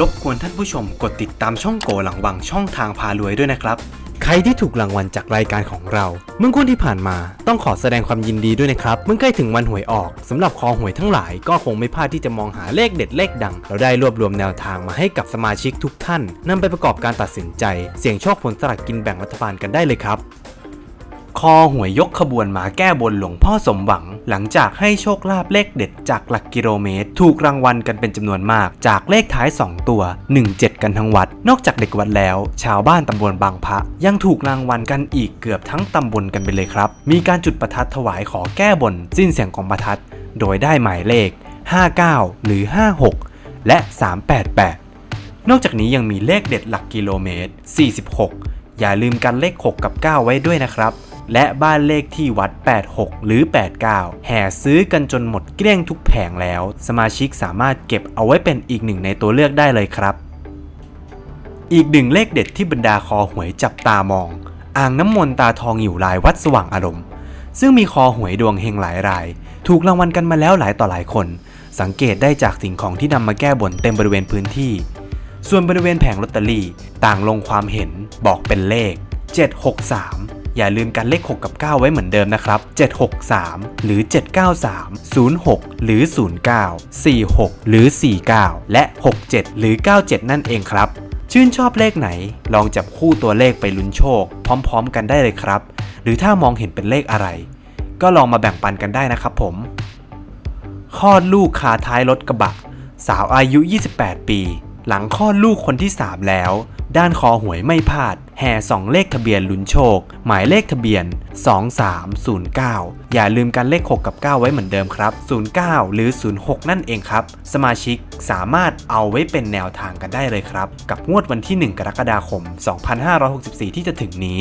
รบกวนท่านผู้ชมกดติดตามช่องโกหลังวังช่องทางพารวยด้วยนะครับ ใครที่ถูกรางวัลจากรายการของเรา เมื่องวดที่ผ่านมาต้องขอแสดงความยินดีด้วยนะครับ เมื่อใกล้ถึงวันหวยออกสำหรับคอหวยทั้งหลายก็คงไม่พลาดที่จะมองหาเลขเด็ดเลขดัง เราได้รวบรวมแนวทางมาให้กับสมาชิกทุกท่านนำไปประกอบการตัดสินใจ เสี่ยงโชคผลสลากกินแบ่งรัฐบาลกันได้เลยครับ คอหวยยกขบวนมาแก้บนหลวงพ่อสมหวัง หลังจากให้โชคลาภเลขเด็ดจากหลักกิโลเมตร ถูกรางวัลกันเป็นจำนวนมาก จากเลขท้าย 2 ตัว 17 กันทั้งวัด นอกจากเด็กวัดแล้ว ชาวบ้านตำบลบางพระ ยังถูกรางวัลกันอีกเกือบทั้งตำบลกันไปเลยครับ มีการจุดประทัดถวายขอแก้บน สิ้นเสียงของประทัด โดยได้หมายเลข 59 หรือ 56 และ 388 นอกจากนี้ยังมีเลขเด็ดหลักกิโลเมตร 46 อย่าลืมกันเลข 6 กับ 9 ไว้ด้วยนะครับ และบ้านเลขที่วัด 86 หรือ 89 แห่ซื้อกันจนหมดเกลี้ยงทุกแผงแล้ว สมาชิกสามารถเก็บเอาไว้เป็นอีกหนึ่งในตัวเลือกได้เลยครับ อีกหนึ่งเลขเด็ดที่บรรดาคอหวยจับตามอง อ่างน้ำมนต์ตาทองอยู่ลายวัดสว่างอารมณ์ ซึ่งมีคอหวยดวงเฮงหลายราย ถูกรางวัลกันมาแล้วหลายต่อหลายคน สังเกตได้จากสิ่งของที่นำมาแก้บนเต็มบริเวณพื้นที่ ส่วนบริเวณแผงลอตเตอรี่ต่างลงความเห็นบอกเป็นเลข 763 อย่าลืมกันเลข 6 กับ 9 ไว้เหมือนเดิมนะครับ 763 หรือ 793 06 หรือ 09 46 หรือ 49 และ 67 หรือ 97 นั่นเองครับ ชื่นชอบเลขไหน ลองจับคู่ตัวเลขไปลุ้นโชค พร้อมๆ กันได้เลยครับ หรือถ้ามองเห็นเป็นเลขอะไร ก็ลองมาแบ่งปันกันได้นะครับผมคลอดลูกคาท้ายรถกระบะ สาวอายุ 28 ปี หลังคลอดลูกคนที่ 3 แล้ว ด้านคอหวยไม่พลาด แห่สองเลขทะเบียนลุ้นโชค หมายเลขทะเบียน 2309 อย่าลืมกันเลข 6 กับ 9 ไว้เหมือนเดิมครับ 09 หรือ 06 นั่นเองครับ สมาชิกสามารถเอาไว้เป็นแนวทางกันได้เลยครับ กับงวดวันที่ 1 กรกฎาคม 2564 ที่จะถึงนี้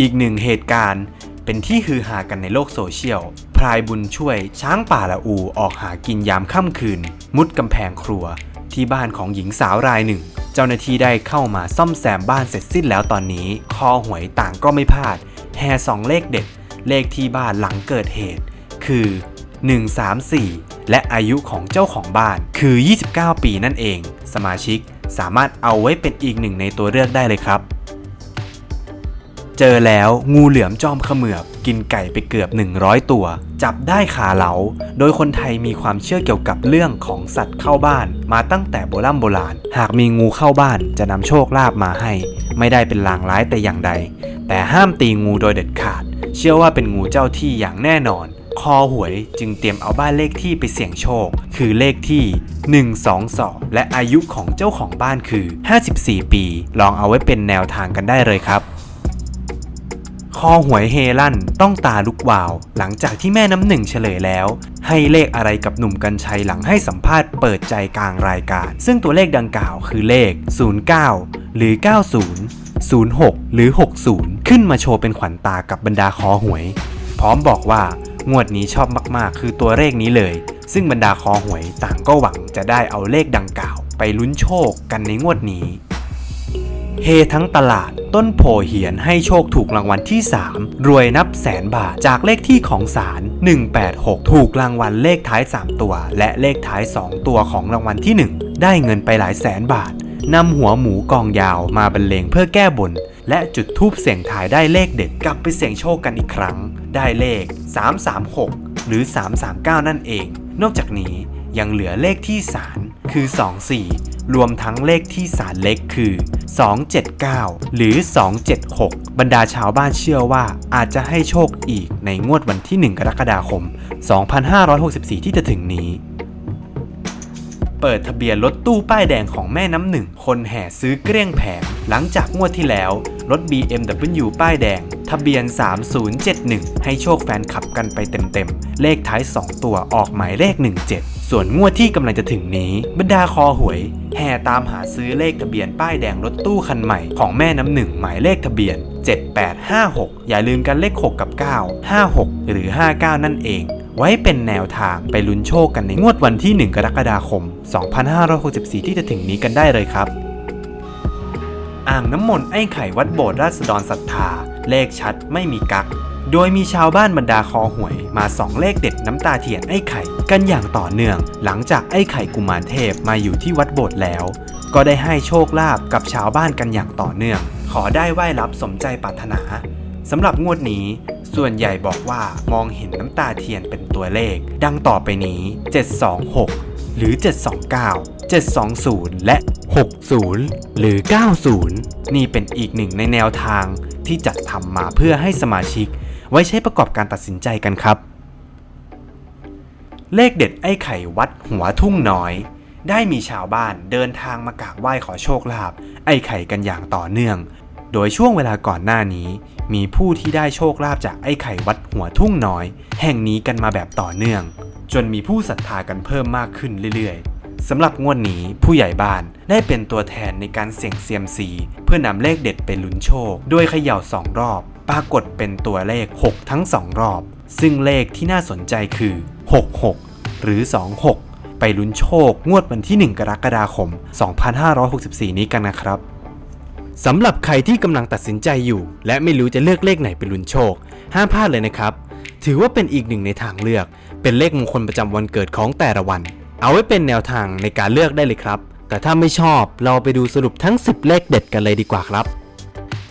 อีกหนึ่งเหตุการณ์เป็นที่ฮือฮากันในโลกโซเชียล พรายบุญช่วยช้างป่าละอูออกหากินยามค่ำคืน มุดกำแพงครัว ที่บ้านของหญิงสาวรายหนึ่ง เจ้าหน้าที่ได้เข้ามาซ่อมแซมบ้านเสร็จสิ้นแล้วตอนนี้ คอหวยต่างก็ไม่พลาด แห่สองเลขเด็ด เลขที่บ้านหลังเกิดเหตุ คือ 134 และอายุของเจ้าของบ้านคือ 29 ปีนั่นเอง สมาชิกสามารถเอาไว้เป็นอีกหนึ่งในตัวเลือกได้เลยครับ เจอแล้วงูเหลือมจอมเขมือบ กินไก่ไปเกือบ 100 ตัว จับได้ขาเหลา โดยคนไทยมีความเชื่อเกี่ยวกับเรื่องของสัตว์เข้าบ้าน มาตั้งแต่โบราณโบราณ หากมีงูเข้าบ้านจะนำโชคลาภมาให้ ไม่ได้เป็นลางร้ายแต่อย่างใด แต่ห้ามตีงูโดยเด็ดขาด เชื่อว่าเป็นงูเจ้าที่อย่างแน่นอน คอหวยจึงเตรียมเอาบ้านเลขที่ไปเสี่ยงโชค คือเลขที่122 และอายุของเจ้าของบ้านคือ 54 ปี ลองเอาไว้เป็นแนวทางกันได้เลยครับ อหวยเฮลั่นต้องตาลุกวาว หลังจากที่แม่น้ำหนึ่งเฉลยแล้ว ให้เลขอะไรกับหนุ่มกัญชัยหลังให้สัมภาษณ์เปิดใจกลางรายการ ซึ่งตัวเลขดังกล่าวคือเลข 09 หรือ 90 06 หรือ 60 ขึ้นมาโชว์เป็นขวัญตากับบรรดาคอหวย พร้อมบอกว่างวดนี้ชอบมากๆ คือตัวเลขนี้เลย ซึ่งบรรดาคอหวยต่างก็หวังจะได้เอาเลขดังกล่าว ไปลุ้นโชคกันในงวดนี้ เฮทั้งตลาด ต้นโพเหียนให้โชคถูกรางวัลที่ 3 รวยนับแสนบาท จากเลขที่ของศาล186 ถูกรางวัลเลขท้าย 3 ตัว และเลขท้าย 2 ตัวของรางวัลที่ 1 ได้เงินไปหลายแสนบาทนำหัวหมูกองยาวมาบรรเลงเพื่อแก้บน และจุดทูปเสี่ยงทายได้เลขเด็ดกลับไปเสี่ยงโชคกันอีกครั้ง ได้เลข 336 หรือ 339 นั่นเอง นอกจากนี้ ยังเหลือเลขที่ศาลคือ 24 รวมทั้งเลขที่ศาลเล็กคือ 279 หรือ 276 บรรดาชาวบ้านเชื่อว่าอาจจะให้โชคอีกในงวดวันที่ 1 กรกฎาคม 2564 ที่จะถึงนี้ เปิดทะเบียนรถตู้ป้ายแดงของแม่น้ำหนึ่ง คนแห่ซื้อเกลี้ยงแผงหลังจากงวดที่แล้ว รถ BMW ป้ายแดง ทะเบียน 3071 ให้โชคแฟนคลับกันไปเต็มๆ เลขท้าย 2 ตัวออกหมายเลข 17 ส่วนงวดที่กำลังจะถึงนี้ บรรดาคอหวย แห่ตามหาซื้อเลขทะเบียนป้ายแดงรถตู้คันใหม่ของแม่น้ำหนึ่งหมายเลขทะเบียน 7856 อย่าลืมกันเลข 6 กับ 9 56 หรือ 59 นั่นเอง ไว้เป็นแนวทางไปลุ้นโชคกันในงวดวันที่ 1 กรกฎาคม 2564 ที่จะถึงนี้กันได้เลยครับอ่างน้ำมนต์ไอ้ไข่วัดโบสถ์ราษฎรศรัทธา เลขชัดไม่มีกัก โดยมีชาวบ้านบรรดาคอหวยมาส่องเลขเด็ดน้ำตาเทียนไอ้ไข่ กันอย่างต่อเนื่อง หลังจากไอ้ไข่กุมารเทพมาอยู่ที่วัดโบสถ์แล้ว ก็ได้ให้โชคลาภกับชาวบ้านกันอย่างต่อเนื่อง ขอได้ไหว้รับสมใจปรารถนาสำหรับงวดนี้ ส่วนใหญ่บอกว่ามองเห็นน้ำตาเทียนเป็นตัวเลข ดังต่อไปนี้ 726 หรือ 729 720 และ 60 หรือ 90 นี่เป็นอีกหนึ่งในแนวทางที่จัดทำมาเพื่อให้สมาชิก ไว้ใช้ประกอบการตัดสินใจกันครับ เลขเด็ดไอ้ไข่วัดหัวทุ่งน้อย ได้มีชาวบ้านเดินทางมากราบไหว้ขอโชคลาภไอ้ไข่กันอย่างต่อเนื่อง โดยช่วงเวลาก่อนหน้านี้ มีผู้ที่ได้โชคลาภจากไอ้ไข่วัดหัวทุ่งน้อย แห่งนี้กันมาแบบต่อเนื่อง จนมีผู้ศรัทธากันเพิ่มมากขึ้นเรื่อยๆสำหรับงวดนี้ผู้ใหญ่บ้านได้เป็นตัวแทนในการเสี่ยงเซียมซี เพื่อนำเลขเด็ดไปลุ้นโชคโดยเขย่าสองรอบ ปรากฏเป็นตัวเลข 6 ทั้ง 2 รอบ ซึ่งเลขที่น่าสนใจคือ 66 หรือ 26 ไปลุ้นโชคงวดวันที่ 1 กรกฎาคม 2564 นี้กันนะครับสำหรับใครที่กำลังตัดสินใจอยู่ และไม่รู้จะเลือกเลขไหนเป็นลุ้นโชค ห้ามพลาดเลยนะครับ ถือว่าเป็นอีกหนึ่งในทางเลือก เป็นเลขมงคลประจำวันเกิดของแต่ละวัน เอาไว้เป็นแนวทางในการเลือกได้เลยครับ แต่ถ้าไม่ชอบเราไปดูสรุปทั้ง 10 เลขเด็ดกันเลยดีกว่าครับ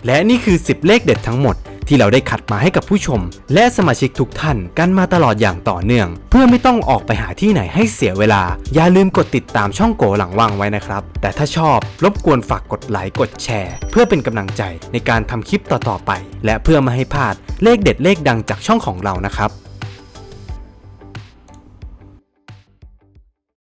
และนี่คือ 10 เลขเด็ดทั้งหมด ที่เราได้คัดมาให้กับผู้ชม และสมาชิกทุกท่านกันมาตลอดอย่างต่อเนื่อง เพื่อไม่ต้องออกไปหาที่ไหนให้เสียเวลา อย่าลืมกดติดตามช่องโกหลังว่างไว้นะครับ แต่ถ้าชอบรบกวนฝากกดไลค์กดแชร์ เพื่อเป็นกำลังใจในการทำคลิปต่อๆไป และเพื่อไม่ให้พลาดเลขเด็ดเลขดังจากช่องของเรานะครับ